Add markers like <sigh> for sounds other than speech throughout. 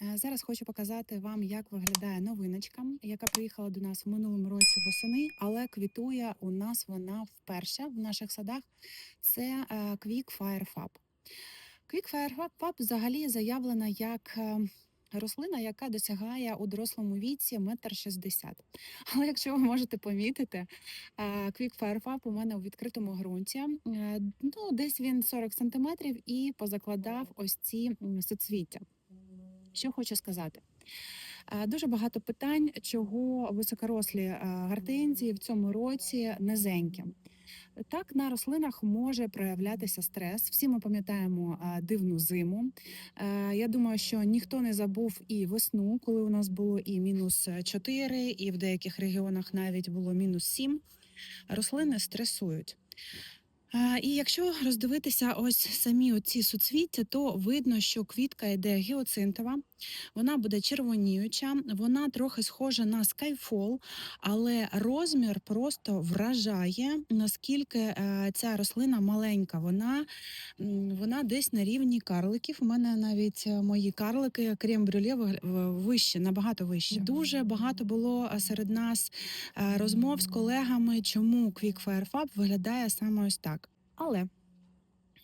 Зараз хочу показати вам, як виглядає новиночка, яка приїхала до нас в минулому році восени, але квітує у нас вона вперше в наших садах. Це е, Quick Fire Fab. Quick Fire Fab взагалі заявлена як е, рослина, яка досягає у дорослому віці метр шістдесят. <laughs> Але якщо ви можете помітити, е, Fab у мене у відкритому ґрунті. е, Ну, десь він 40 сантиметрів і позакладав ось ці соцвіття. Що хочу сказати. Е, Дуже багато питань, чого високорослі е, гортензії в цьому році низенькі. Так, на рослинах може проявлятися стрес. Всі ми пам'ятаємо е, дивну зиму. Я думаю, що ніхто не забув і весну, коли у нас було і мінус 4, і в деяких регіонах навіть було мінус 7. Рослини стресують. І якщо роздивитися ось самі оці суцвіття, то видно, що квітка йде гіоцинтова, вона буде червоніюча, вона трохи схожа на скайфол, але розмір просто вражає, наскільки е, ця рослина маленька. Вона, вона десь на рівні карликів. У мене навіть е, мої карлики крем брюле вигля- вище, набагато вище. Дуже багато було е, серед нас розмов з колегами, чому Quick Fire Fab виглядає саме ось так. Але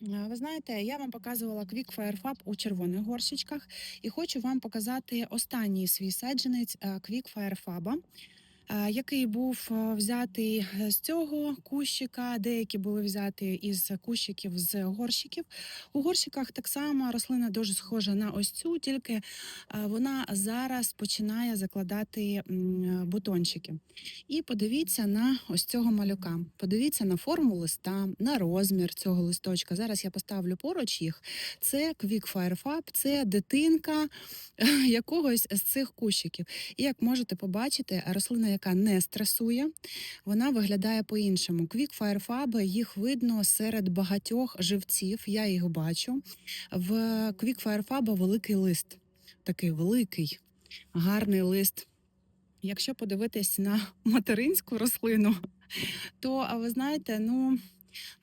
ви знаєте, я вам показувала Quick Fire Fab у червоних горщичках, і хочу вам показати останній свій саджанець е, Quick Fire Fab, е, який був е, взятий е, з цього кущика, деякі були взяті із кущиків з горщиків. У горщиках так само рослина дуже схожа на ось цю, тільки е, вона зараз починає закладати бутончики. І подивіться на ось цього малюка. Подивіться на форму листа, на розмір цього листочка. Зараз я поставлю поруч їх. Це Quick Fire це дитинка якогось з цих кущиків. І як можете побачити, рослина, яка не стресує, вона виглядає по-іншому. Quick Fire їх видно серед багатьох живців. Я їх бачу. В Quick Fire великий лист, такий великий, гарний лист. Якщо подивитись на материнську рослину, то ви знаєте, ну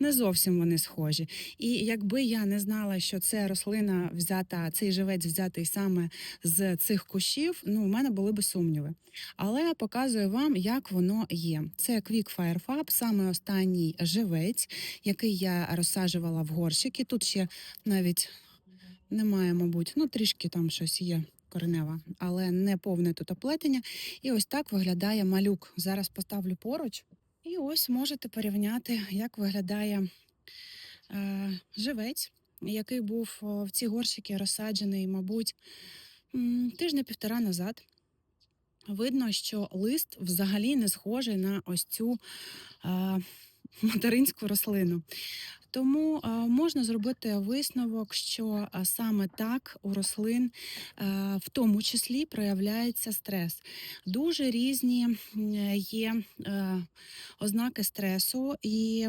не зовсім вони схожі. І якби я не знала, що це рослина взята, цей живець взятий саме з цих кущів, ну у мене були би сумніви. Але показую вам, як воно є. Це Quick Fire Fab, саме останній живець, який я розсаджувала в горщики. Тут ще навіть немає, мабуть, ну трішки там щось є. Коренева, але не повне тут оплетення. І ось так виглядає малюк. Зараз поставлю поруч. І ось можете порівняти, як виглядає е, живець, який був в ці горщики розсаджений, мабуть, тижня-півтора назад. Видно, що лист взагалі не схожий на ось цю е, материнську рослину. Тому е, можна зробити висновок, що е, саме так у рослин е, в тому числі проявляється стрес. Дуже різні є ознаки стресу і.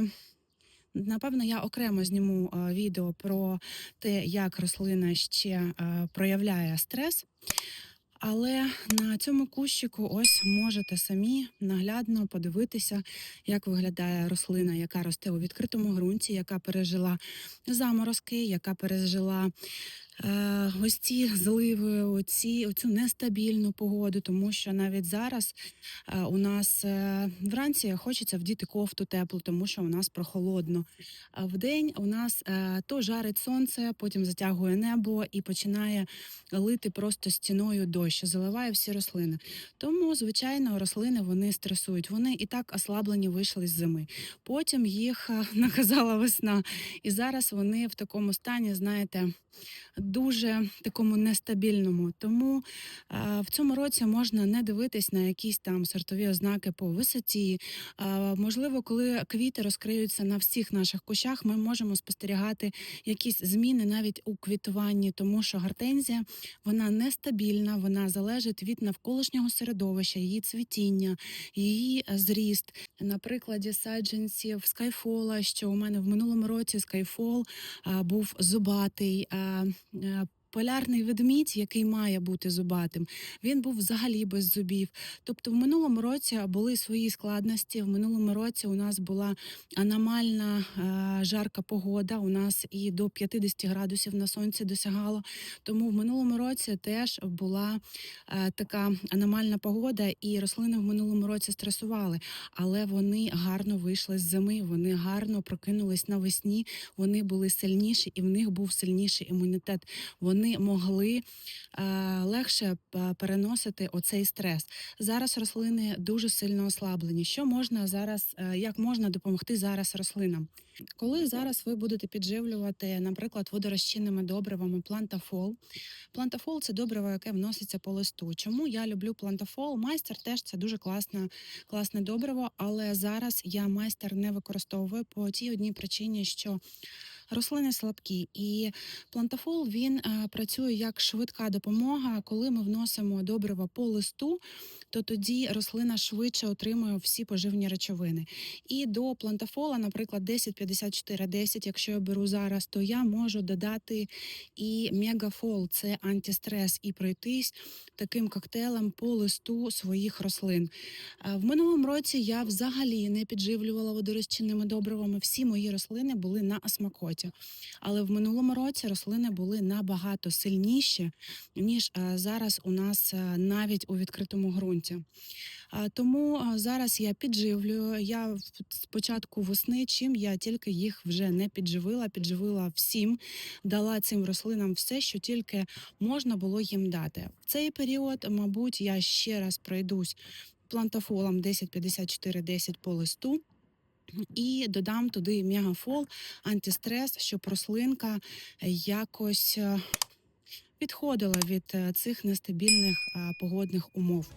Напевно, я окремо зніму відео про те, як рослина ще проявляє стрес. Але на цьому кущику ось можете самі наглядно подивитися, як виглядає рослина, яка росте у відкритому ґрунті, яка пережила заморозки, яка пережила ось ці зливи, оці, оцю нестабільну погоду, тому що навіть зараз е, у нас е, вранці хочеться вдіти кофту теплу, тому що у нас прохолодно. А вдень у нас е, то жарить сонце, потім затягує небо і починає лити просто стіною дощ, заливає всі рослини. Тому, звичайно, рослини вони стресують. Вони і так ослаблені вийшли з зими. Потім їх е, <laughs> наказала весна, і зараз вони в такому стані, знаєте, дуже такому нестабільному. Тому в цьому році можна не дивитись на якісь там сортові ознаки по висоті. Можливо, коли квіти розкриються на всіх наших кущах, ми можемо спостерігати якісь зміни навіть у квітуванні, тому що гортензія вона нестабільна, вона залежить від навколишнього середовища, її цвітіння, її е, зріст. На прикладі саджанців скайфола, що у мене в минулому році скайфол був зубатий. Yeah. Полярний ведмідь, який має бути зубатим, він був взагалі без зубів. Тобто, в минулому році були свої складності. В минулому році у нас була аномальна е, жарка погода. У нас і до 50 градусів на сонці досягало. Тому в минулому році теж була е, така аномальна погода, і рослини в минулому році стресували, але вони гарно вийшли з зими. Вони гарно прокинулись навесні. Вони були сильніші, і в них був сильніший імунітет. Вони могли е, легше е, переносити оцей стрес. Зараз рослини дуже сильно ослаблені. Що можна зараз, е, як можна допомогти зараз рослинам? Коли зараз ви будете підживлювати, наприклад, водорозчинними добривами плантафол. Плантафол це добриво, яке вноситься по листу. Чому я люблю плантафол? Майстер теж це дуже класне, класне добриво, але зараз я майстер не використовую по тій одній причині, що рослини слабкі, і плантафол він е, працює як швидка допомога. Коли ми вносимо добриво по листу, то тоді рослина швидше отримує всі поживні речовини. І до плантафола, наприклад, 10-54-10, якщо я беру зараз, то я можу додати і мегафол, це антистрес, і пройтись таким коктейлем по листу своїх рослин. Е, В минулому році я взагалі не підживлювала водорозчинними добривами. Всі мої рослини були на осмакоті. Але в минулому році рослини були набагато сильніші, ніж е, зараз у нас е, навіть у відкритому ґрунті. Тому зараз я підживлюю. Я з весни, чим я тільки їх вже не підживила, підживила всім, дала цим рослинам все, що тільки можна було їм дати. В цей період, мабуть, я ще раз пройдусь плантафолом 10-54-10 по листу. І додам туди мегафол, антистрес, щоб рослинка якось е, відходила від е, цих нестабільних е, погодних умов.